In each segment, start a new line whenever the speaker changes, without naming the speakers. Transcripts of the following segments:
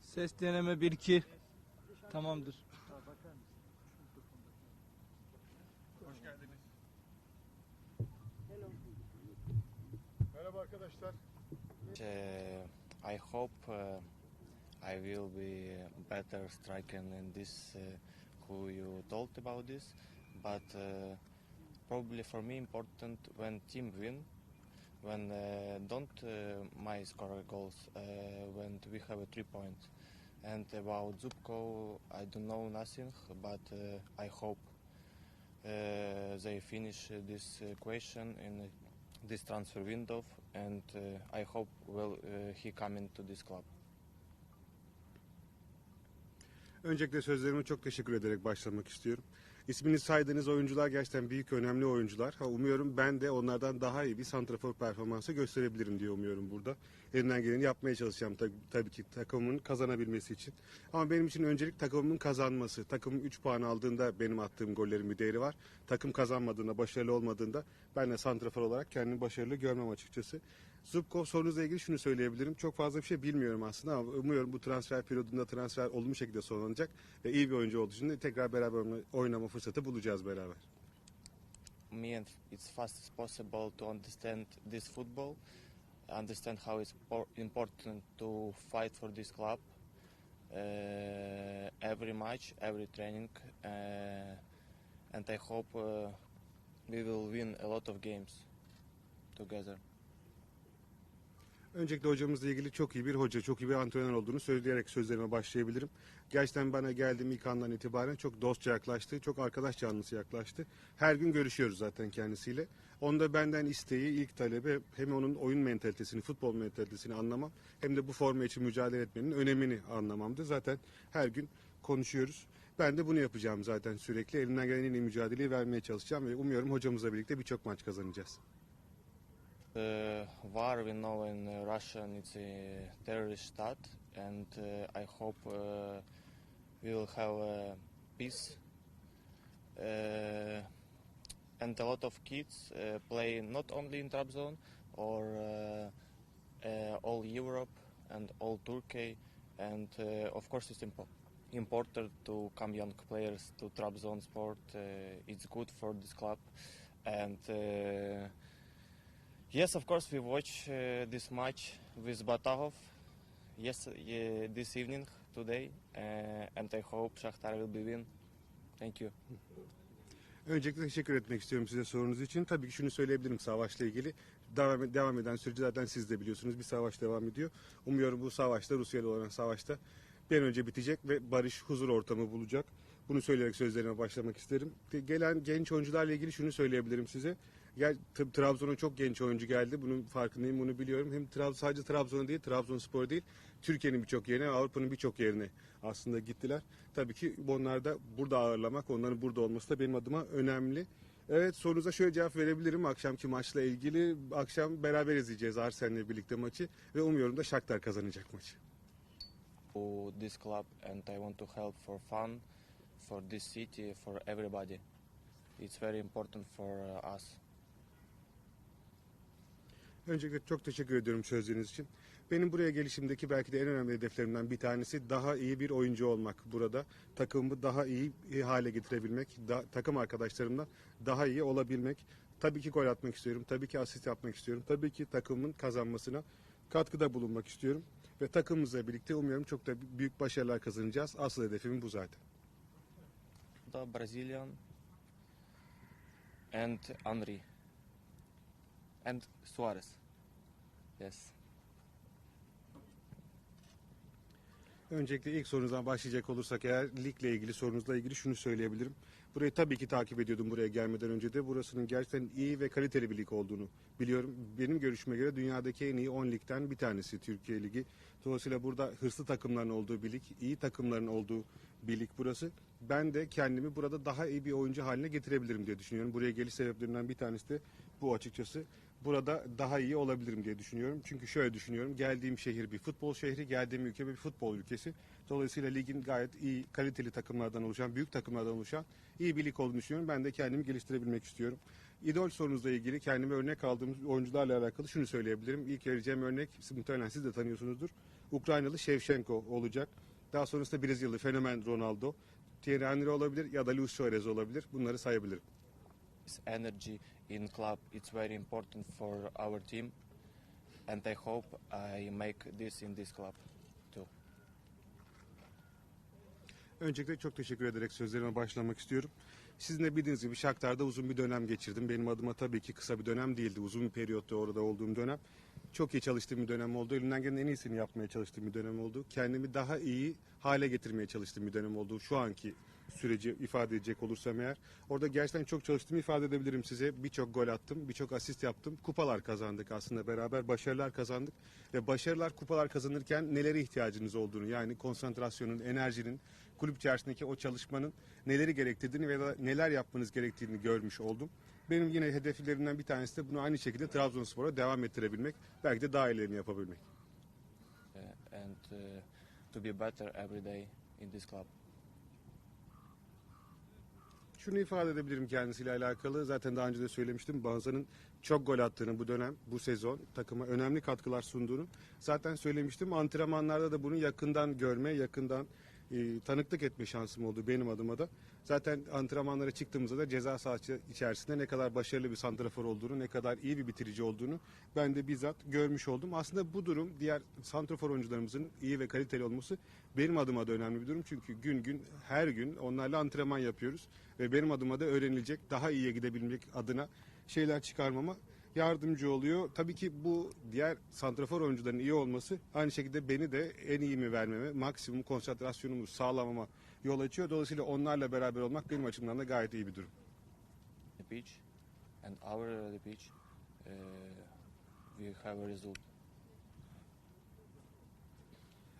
Ses deneme 1 2. Tamamdır.
Hoş geldiniz. Merhaba arkadaşlar.
Uh, I hope uh, I will be better striker than this uh, who you told about this, but uh, probably for me important when team win, when uh, don't uh, my score goals, uh, when we have a three points. And about Zubko, I don't know nothing, but I hope they finish this question in this transfer window, and I hope will he come into this club.
Öncelikle sözlerime çok teşekkür ederek başlamak istiyorum. İsmini saydığınız oyuncular gerçekten büyük önemli oyuncular. Ha, umuyorum ben de onlardan daha iyi bir santrafor performansı gösterebilirim diye umuyorum burada. Elimden geleni yapmaya çalışacağım tabii, tabii ki takımımın kazanabilmesi için. Ama benim için öncelik takımımın kazanması. Takımım 3 puan aldığında benim attığım gollerin bir değeri var. Takım kazanmadığında, başarılı olmadığında ben de santrafor olarak kendimi başarılı görmem açıkçası. Zubkov sorunuzla ilgili şunu söyleyebilirim. Çok fazla bir şey bilmiyorum aslında ama umuyorum bu transfer periyodunda transfer olumlu şekilde sonlanacak ve iyi bir oyuncu olduğu için de tekrar beraber oynama fırsatı bulacağız beraber.
Me and it's fast as possible to understand this football, understand how it's por- important to fight for this club. Uh, every match, every training, uh, and I hope uh, we will win a lot of games together.
Öncelikle hocamızla ilgili çok iyi bir hoca, çok iyi bir antrenör olduğunu söyleyerek sözlerime başlayabilirim. Gerçekten bana geldiğim ilk andan itibaren çok dostça yaklaştı, çok arkadaş canlısı yaklaştı. Her gün görüşüyoruz zaten kendisiyle. Onda benden isteği, ilk talebi hem onun oyun mentalitesini, futbol mentalitesini anlamam hem de bu forma için mücadele etmenin önemini anlamamdı. Zaten her gün konuşuyoruz. Ben de bunu yapacağım zaten sürekli. Elimden gelen en iyi mücadeleyi vermeye çalışacağım ve umuyorum hocamızla birlikte birçok maç kazanacağız.
Uh, war we know in uh, Russian it's a terrorist state, and uh, I hope uh, we will have uh, peace. Uh, and a lot of kids uh, play not only in Trabzon or uh, uh, all Europe and all Turkey, and of course it's impo- important to come young players to Trabzon sport. Uh, it's good for this club, and. Uh, Yes, of course, we watch uh, this match with Batagov. Yes, yeah, this evening today, uh, and I hope Shakhtar will be win. Thank you.
Öncelikle teşekkür etmek istiyorum size sorunuz için. Tabii ki şunu söyleyebilirim savaşla ilgili. Devam, devam eden süreci zaten siz de biliyorsunuz. Bir savaş devam ediyor. Umuyorum bu savaşta, Rusya ile olan savaşta bir an önce bitecek ve barış, huzur ortamı bulacak. Bunu söyleyerek sözlerime başlamak isterim. Gelen genç oyuncularla ilgili şunu söyleyebilirim size. T- Trabzon'a çok genç oyuncu geldi. Bunun farkındayım, bunu biliyorum. Hem Trabzon sadece Trabzon'a değil, Trabzonspor değil, Türkiye'nin birçok yerine, Avrupa'nın birçok yerine aslında gittiler. Tabii ki onları da burada ağırlamak, onların burada olması da benim adıma önemli. Evet sorunuza şöyle cevap verebilirim akşamki maçla ilgili. Akşam beraber izleyeceğiz Arsen'le birlikte maçı ve umuyorum da Shakhtar kazanacak maçı.
To this club, and I want to help for fun, for this city, for everybody. It's very important for uh, us.
Öncelikle çok teşekkür ediyorum sözleriniz için. Benim buraya gelişimdeki belki de en önemli hedeflerimden bir tanesi daha iyi bir oyuncu olmak burada. Takımımı daha iyi hale getirebilmek, da, takım arkadaşlarımla daha iyi olabilmek. Tabii ki gol atmak istiyorum, tabii ki asist yapmak istiyorum, tabii ki takımın kazanmasına katkıda bulunmak istiyorum. Ve takımımızla birlikte umuyorum çok da büyük başarılar kazanacağız. Asıl hedefim bu zaten.
The Brazilian and Henry and Suarez. Yes.
Öncelikle ilk sorunuzdan başlayacak olursak eğer ligle ilgili sorunuzla ilgili şunu söyleyebilirim. Burayı tabii ki takip ediyordum buraya gelmeden önce de. Burasının gerçekten iyi ve kaliteli bir lig olduğunu biliyorum. Benim görüşüme göre dünyadaki en iyi 10 ligden bir tanesi Türkiye Ligi. Dolayısıyla burada hırslı takımların olduğu bir lig, iyi takımların olduğu bir lig burası. Ben de kendimi burada daha iyi bir oyuncu haline getirebilirim diye düşünüyorum. Buraya geliş sebeplerinden bir tanesi de bu açıkçası. Burada daha iyi olabilirim diye düşünüyorum. Çünkü şöyle düşünüyorum. Geldiğim şehir bir futbol şehri, geldiğim ülke bir futbol ülkesi. Dolayısıyla ligin gayet iyi, kaliteli takımlardan oluşan, büyük takımlardan oluşan iyi bir lig olduğunu düşünüyorum. Ben de kendimi geliştirebilmek istiyorum. İdol sorunuzla ilgili kendime örnek aldığım oyuncularla alakalı şunu söyleyebilirim. İlk vereceğim örnek muhtemelen siz de tanıyorsunuzdur. Ukraynalı Shevchenko olacak. Daha sonrasında Brezilyalı fenomen Ronaldo. Thierry Henry olabilir ya da Luis Suarez olabilir. Bunları sayabilirim.
This energy in club it's very important for our team, and I hope I make this in this club too.
Öncelikle çok teşekkür ederek sözlerime başlamak istiyorum. Sizin de bildiğiniz gibi Shakhtar'da uzun bir dönem geçirdim. Benim adıma tabii ki kısa bir dönem değildi. Uzun bir periyotta orada olduğum dönem. Çok iyi çalıştığım bir dönem oldu. Elimden gelen en iyisini yapmaya çalıştığım bir dönem oldu. Kendimi daha iyi hale getirmeye çalıştığım bir dönem oldu. Şu anki süreci ifade edecek olursam eğer. Orada gerçekten çok çalıştığımı ifade edebilirim size. Birçok gol attım, birçok asist yaptım. Kupalar kazandık aslında beraber. Başarılar kazandık. Ve başarılar, kupalar kazanırken nelere ihtiyacınız olduğunu yani konsantrasyonun, enerjinin, kulüp içerisindeki o çalışmanın neleri gerektirdiğini ve neler yapmanız gerektiğini görmüş oldum. Benim yine hedeflerimden bir tanesi de bunu aynı şekilde Trabzonspor'a devam ettirebilmek. Belki de daha ilerini yapabilmek.
and uh, to be better every day in this club.
Şunu ifade edebilirim kendisiyle alakalı. Zaten daha önce de söylemiştim. Banza'nın çok gol attığını bu dönem, bu sezon takıma önemli katkılar sunduğunu zaten söylemiştim. Antrenmanlarda da bunu yakından görme, yakından e, tanıklık etme şansım oldu benim adıma da. Zaten antrenmanlara çıktığımızda da ceza sahası içerisinde ne kadar başarılı bir santrafor olduğunu, ne kadar iyi bir bitirici olduğunu ben de bizzat görmüş oldum. Aslında bu durum diğer santrafor oyuncularımızın iyi ve kaliteli olması benim adıma da önemli bir durum. Çünkü gün gün her gün onlarla antrenman yapıyoruz ve benim adıma da öğrenilecek, daha iyiye gidebilmek adına şeyler çıkarmama yardımcı oluyor. Tabii ki bu diğer santrafor oyuncuların iyi olması aynı şekilde beni de en iyimi vermeme, maksimum konsantrasyonumu sağlamama yol açıyor. Dolayısıyla onlarla beraber olmak benim açımdan da gayet iyi bir durum.
The pitch and our uh, the pitch, uh, we have a result.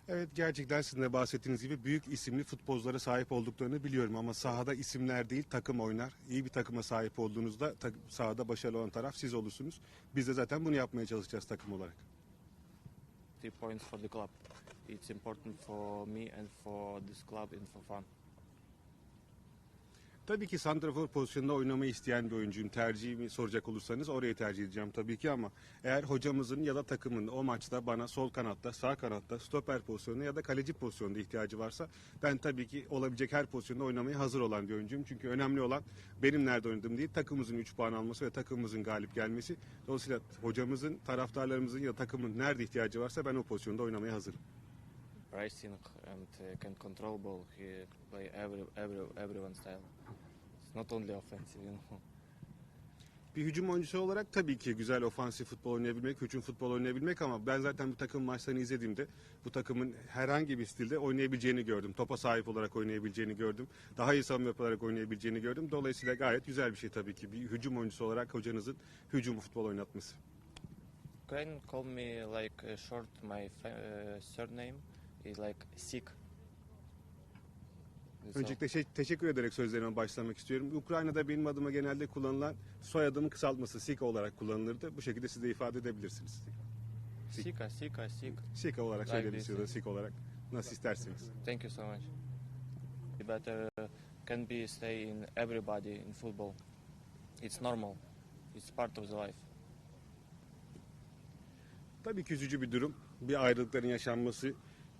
Evet gerçekten sizin de bahsettiğiniz gibi büyük isimli futbolculara sahip olduklarını biliyorum ama sahada isimler değil takım oynar. İyi bir takıma sahip olduğunuzda tak- sahada başarılı olan taraf siz olursunuz. Biz de zaten bunu yapmaya çalışacağız takım olarak.
Three points for the club. It's important for me and for this club and for fun.
Tabii ki santrafor pozisyonunda oynamayı isteyen bir oyuncuyum. Tercihimi soracak olursanız orayı tercih edeceğim tabii ki ama eğer hocamızın ya da takımın o maçta bana sol kanatta, sağ kanatta, stoper pozisyonunda ya da kaleci pozisyonunda ihtiyacı varsa ben tabii ki olabilecek her pozisyonda oynamaya hazır olan bir oyuncuyum. Çünkü önemli olan benim nerede oynadığım değil, takımımızın 3 puan alması ve takımımızın galip gelmesi. Dolayısıyla hocamızın, taraftarlarımızın ya da takımın nerede ihtiyacı varsa ben o pozisyonda oynamaya hazırım.
Racing and uh, can control ball. He play every every everyone style. Not only offensive, you know.
Bir hücum oyuncusu olarak tabii ki güzel ofansif futbol oynayabilmek, hücum futbol oynayabilmek ama ben zaten bu takım maçlarını izlediğimde bu takımın herhangi bir stilde oynayabileceğini gördüm. Topa sahip olarak oynayabileceğini gördüm. Daha iyi savunma yaparak oynayabileceğini gördüm. Dolayısıyla gayet güzel bir şey tabii ki. Bir hücum oyuncusu olarak hocanızın hücum futbol oynatması.
Can call me like uh, short. My uh, surname is like Sik.
Öncelikle şey, teşekkür ederek sözlerime başlamak istiyorum. Ukrayna'da benim adıma genelde kullanılan soyadımın kısaltması Sika olarak kullanılırdı. Bu şekilde siz de ifade edebilirsiniz.
Sika, Sika, Sik.
Sika olarak
Like
söyleyebilirsiniz Sika olarak. Nasıl isterseniz.
Thank you so much. You better uh, can be stay in everybody in football. It's normal. It's part of the life.
Tabii ki üzücü bir durum. Bir ayrılıkların yaşanması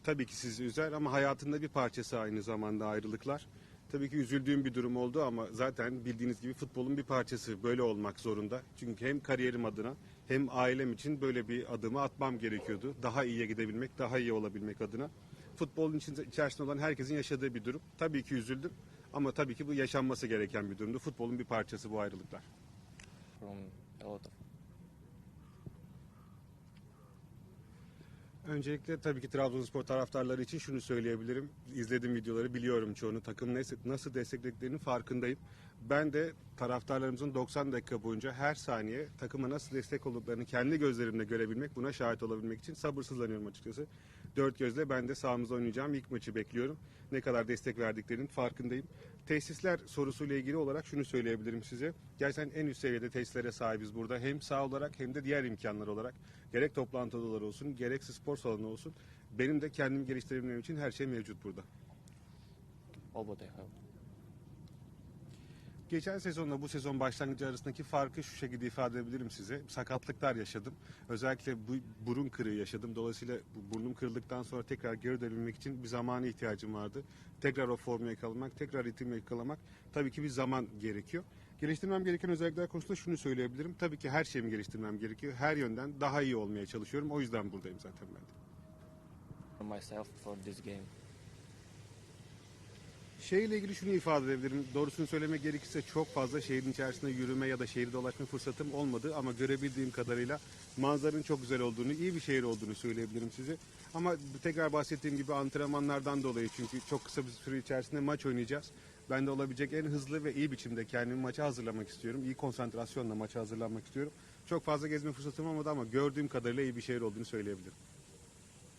tabii ki sizi üzer ama hayatında bir parçası aynı zamanda ayrılıklar. Tabii ki üzüldüğüm bir durum oldu ama zaten bildiğiniz gibi futbolun bir parçası böyle olmak zorunda. Çünkü hem kariyerim adına hem ailem için böyle bir adımı atmam gerekiyordu. Daha iyiye gidebilmek, daha iyi olabilmek adına. Futbolun içerisinde olan herkesin yaşadığı bir durum. Tabii ki üzüldüm ama tabii ki bu yaşanması gereken bir durumdu. Futbolun bir parçası bu ayrılıklar.
From a lot of
Öncelikle tabii ki Trabzonspor taraftarları için şunu söyleyebilirim. İzlediğim videoları biliyorum çoğunu. Takım nasıl, desteklediklerinin farkındayım. Ben de taraftarlarımızın 90 dakika boyunca her saniye takıma nasıl destek olduklarını kendi gözlerimle görebilmek, buna şahit olabilmek için sabırsızlanıyorum açıkçası. Dört gözle ben de sahamızda oynayacağım ilk maçı bekliyorum. Ne kadar destek verdiklerinin farkındayım. Tesisler sorusuyla ilgili olarak şunu söyleyebilirim size. Gerçekten en üst seviyede tesislere sahibiz burada. Hem sağ olarak hem de diğer imkanlar olarak. Gerek toplantı odaları olsun, gerekse spor salonu olsun. Benim de kendimi geliştirebilmem için her şey mevcut burada.
have.
Geçen sezonla bu sezon başlangıcı arasındaki farkı şu şekilde ifade edebilirim size. Sakatlıklar yaşadım. Özellikle bu burun kırığı yaşadım. Dolayısıyla bu burnum kırıldıktan sonra tekrar geri dönebilmek için bir zamana ihtiyacım vardı. Tekrar o formu yakalamak, tekrar ritmi yakalamak tabii ki bir zaman gerekiyor. Geliştirmem gereken özellikler konusunda şunu söyleyebilirim. Tabii ki her şeyimi geliştirmem gerekiyor. Her yönden daha iyi olmaya çalışıyorum. O yüzden buradayım zaten ben de.
Myself for this game.
Şeyle ilgili şunu ifade edebilirim. Doğrusunu söylemek gerekirse çok fazla şehrin içerisinde yürüme ya da şehri dolaşma fırsatım olmadı. Ama görebildiğim kadarıyla manzaranın çok güzel olduğunu, iyi bir şehir olduğunu söyleyebilirim size. Ama tekrar bahsettiğim gibi antrenmanlardan dolayı çünkü çok kısa bir süre içerisinde maç oynayacağız. Ben de olabilecek en hızlı ve iyi biçimde kendimi maça hazırlamak istiyorum. İyi konsantrasyonla maça hazırlanmak istiyorum. Çok fazla gezme fırsatım olmadı ama gördüğüm kadarıyla iyi bir şehir olduğunu söyleyebilirim.